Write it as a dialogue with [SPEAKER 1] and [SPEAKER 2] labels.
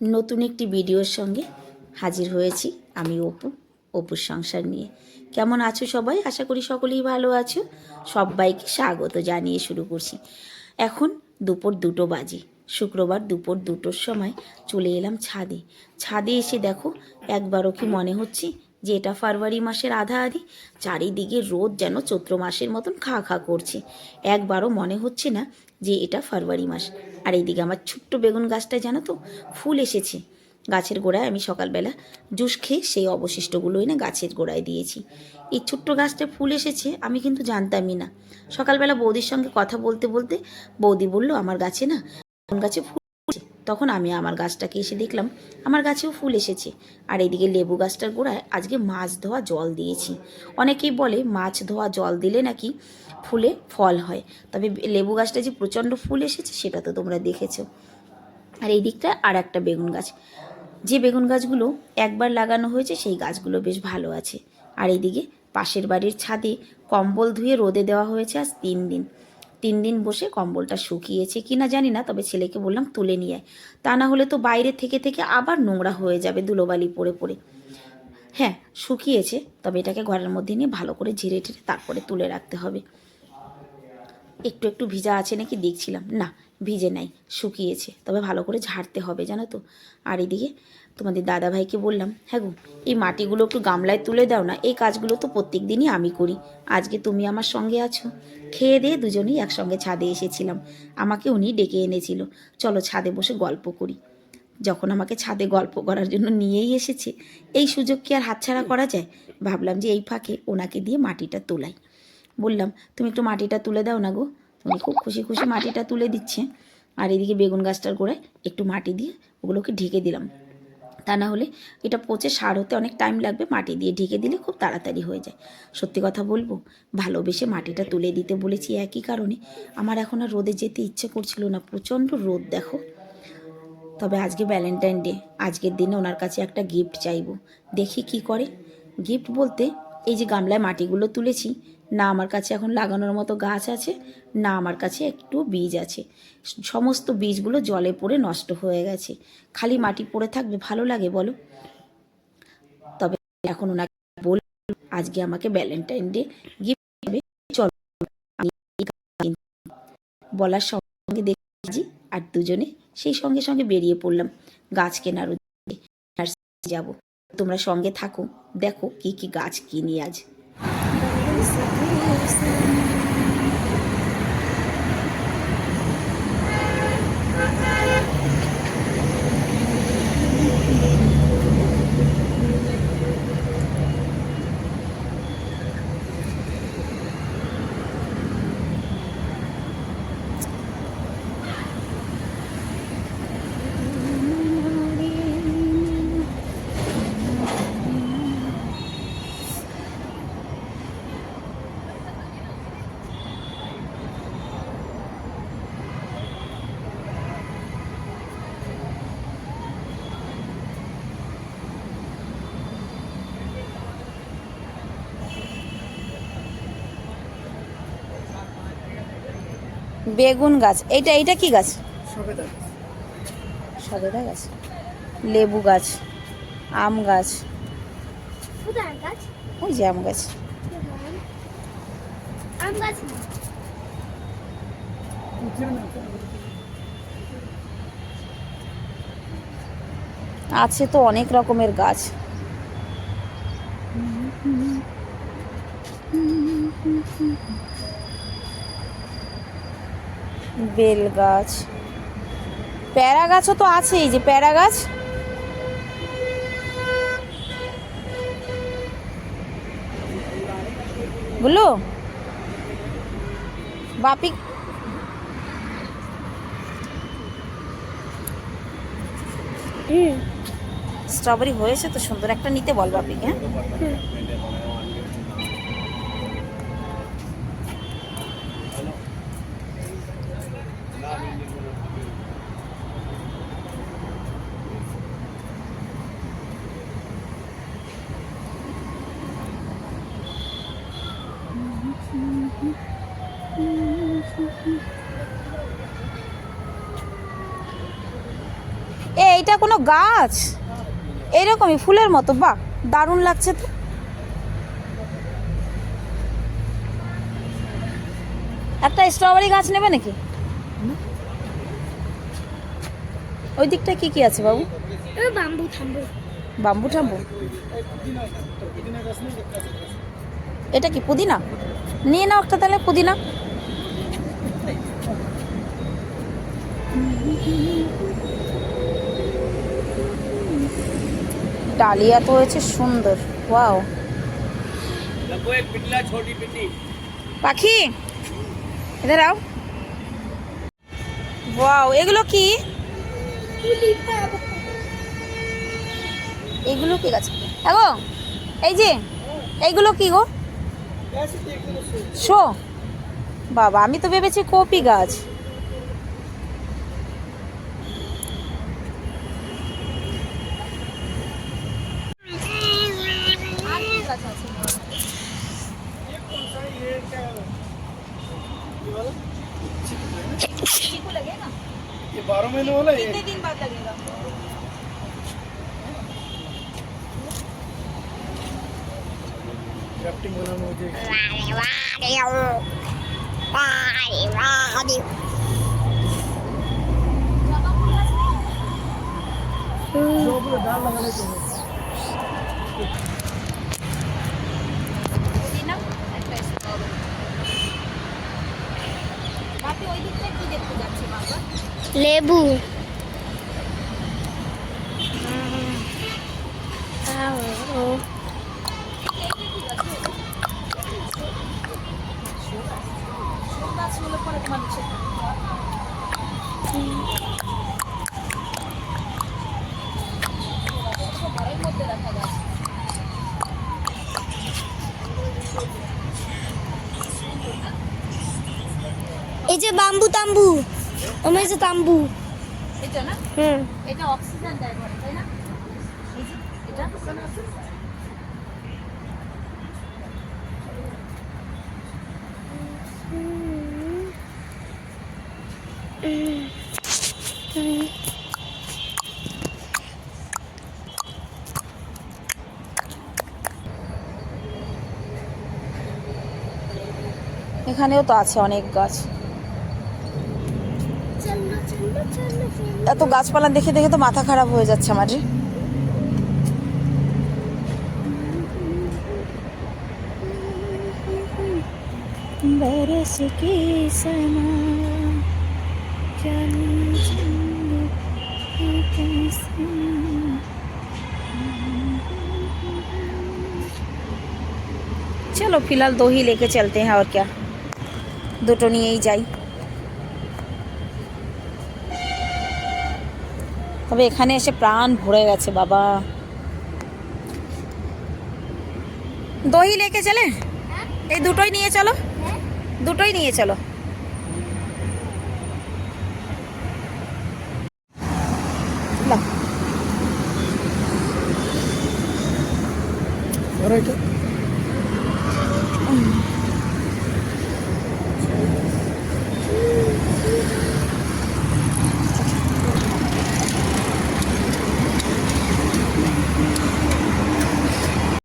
[SPEAKER 1] নতুন একটি ভিডিওর সঙ্গে হাজির হয়েছি আমি অপু, অপুর সংসার নিয়ে। কেমন আছো সবাই? আশা করি সকলেই ভালো আছো। সবাইকে স্বাগত জানিয়ে শুরু করছি। এখন দুপুর দুটো বাজে। শুক্রবার দুপুর দুটোর সময় চলে এলাম ছাদে। ছাদে এসে দেখো একবারও কি মনে হচ্ছে যে এটা ফেব্রুয়ারি মাসের আধা আধি চারিদিকে রোদ যেন চৈত্র মাসের মতন খা খা করছে। একবারও মনে হচ্ছে না যে এটা ফেব্রুয়ারি মাস। আর এইদিকে আমার ছোট্ট বেগুন গাছটা জানো তো, ফুল এসেছে। গাছের গোড়ায় আমি সকালবেলা জুস খেয়ে সেই অবশিষ্টগুলো এনে গাছের গোড়ায় দিয়েছি। এই ছোট্ট গাছটা ফুল এসেছে, আমি কিন্তু জানতামই না। সকালবেলা বৌদির সঙ্গে কথা বলতে বলতে বৌদি বলল, আমার গাছে না গাছে ফুল। তখন আমি আমার গাছটাকে এসে দেখলাম আমার গাছেও ফুল এসেছে। আর এইদিকে লেবু গাছটার গোড়ায় আজকে মাছ ধোয়া জল দিয়েছি। অনেকেই বলে মাছ ধোয়া জল দিলে নাকি ফুলে ফল হয়। তবে লেবু গাছটা যে প্রচণ্ড ফুল এসেছে সেটা তো তোমরা দেখেছ। আর এই দিকটা আর একটা বেগুন গাছ। যে বেগুন গাছগুলো একবার লাগানো হয়েছে সেই গাছগুলো বেশ ভালো আছে। আর এইদিকে পাশের বাড়ির ছাদে কম্বল ধুয়ে রোদে দেওয়া হয়েছে আজ তিন দিন। তিন দিন বসে কম্বলটা শুকিয়েছে কি না জানি না, তবে ছেলেকে বললাম, তুলে নিয়ে আয়। তা না হলে তো বাইরে থেকে থেকে আবার নোংরা হয়ে যাবে ধুলোবালি পড়ে পড়ে। হ্যাঁ শুকিয়েছে, তবে এটাকে ঘরের মধ্যে নিয়ে ভালো করে ঝেড়ে ঠেড়ে তারপরে তুলে রাখতে হবে। একটু একটু ভিজা আছে নাকি দেখছিলাম। না, ভিজে নাই, শুকিয়েছে, তবে ভালো করে ঝাড়তে হবে, জানো তো। আর এদিকে তোমাদের দাদা ভাইকে বললাম হ্যাঁ গো, এই মাটিগুলো একটু গামলায় তুলে দাও না, এই কাজগুলো তো প্রত্যেক দিনই আমি করি। আজকে তুমি আমার সঙ্গে আছো। খেয়ে দিয়ে দুজনেই একসঙ্গে ছাদে এসেছিলাম। আমাকে উনি ডেকে এনেছিল। চলো ছাদে বসে গল্প করি। যখন আমাকে ছাদে গল্প করার জন্য নিয়েই এসেছে, এই সুযোগ কি আর হাতছাড়া করা যায়? ভাবলাম যে এই ফাঁকে ওনাকে দিয়ে মাটিটা তোলাই। বললাম, তুমি একটু মাটিটা তুলে দাও না গো তুমি খুব খুশি খুশি মাটিটা তুলে দিচ্ছে। আর এদিকে বেগুন গাছটার গোড়ায় একটু মাটি দিয়ে ওগুলোকে ঢেকে দিলাম। তা না হলে এটা পচে সার হতে অনেক টাইম লাগবে মাটি দিয়ে ঢেকে দিলে খুব তাড়াতাড়ি হয়ে যায়। সত্যি কথা বলব, ভালোবেসে মাটিটা তুলে দিতে বলেছি একই কারণে। আমার এখন আর রোদে যেতে ইচ্ছে করছিল না, প্রচণ্ড রোদ দেখো। তবে আজকে ভ্যালেন্টাইন ডে আজকের দিনে ওনার কাছে একটা গিফট চাইব। দেখি কি করে। গিফট বলতে এই যে গামলায় মাটিগুলো তুলেছি, না আমার কাছে এখন লাগানোর মতো গাছ আছে, না আমার কাছে একটু বীজ আছে। সমস্ত বীজগুলো জলে পড়ে নষ্ট হয়ে গেছে। খালি মাটি পড়ে থাকবে, ভালো লাগে বলো? তবে এখন ওনাকে বল, আজকে আমাকে ভ্যালেন্টাইন ডে গিফট। বলার সঙ্গে দেখছি আর দুজনে সেই সঙ্গে সঙ্গে বেরিয়ে পড়লাম। গাছ কেনার যাব। তোমরা সঙ্গে থাকো। দেখো কি কি গাছ কিনি আজ। বেগুন গাছ। এইটা এইটা কি গাছ? সবেদা গাছ। লেবু গাছ আম গাছ। ওই যে আম গাছ।
[SPEAKER 2] আম
[SPEAKER 1] আছে তো অনেক রকমের গাছ। বেল গাছ প্যারা গাছও তো আছে এই যে প্যারা গাছ বুঝলো বাপি স্ট্রবেরি হয়েছে তো সুন্দর একটা নিতে বল বাপিকে হ্যাঁ? এ এইটা কোনো গাছ? এইরকমই ফুলের মতো বাহ দারুণ লাগছে তো। একটা স্ট্রবেরি গাছ নেবে নাকি? ওই দিকটা কি কি আছে বাবু?
[SPEAKER 2] বাম্বু থাম্বু
[SPEAKER 1] বাম্বু টাম্বু এটা কি পুদিনা? নিয়ে নাও একটা তাহলে পুদিনা। ডালিয়া তো হয়েছে সুন্দর ওয়াও। পাখি এদেরও আও ওয়াও এগুলো কি? এগুলো কি গাছ? হ্যাঁ এই যে এইগুলো কি গো? শো বাবা আমি তো ভেবেছি কপি গাছ।
[SPEAKER 3] बिल बोला ये कितने
[SPEAKER 1] दिन बाद लगेगा
[SPEAKER 3] क्राफ्टिंग बनाना मुझे डाल लगाने के
[SPEAKER 2] লেবু। এই যে বাম্বু তাম্বু। আমার যে তাম্বু।
[SPEAKER 1] এটা না?
[SPEAKER 2] হুম।
[SPEAKER 1] এটা অক্সিজেন দেয় তাই না? এটা? এখানেও তো আছে অনেক গাছ। এত গাছপালা দেখে দেখে তো মাথা খারাপ হয়ে যাচ্ছে আমার রে बरस के समा जाने जाने ये कैसे चलो फिलहाल दो ही लेके चलते हैं और क्या দুটো নিয়েই যাই তবে এখানে এসে প্রাণ ভরে গেছে, বাবা। দই লেকে চলে? এই দুটোই নিয়ে চলো। দুটোই নিয়ে চলো।
[SPEAKER 3] All right.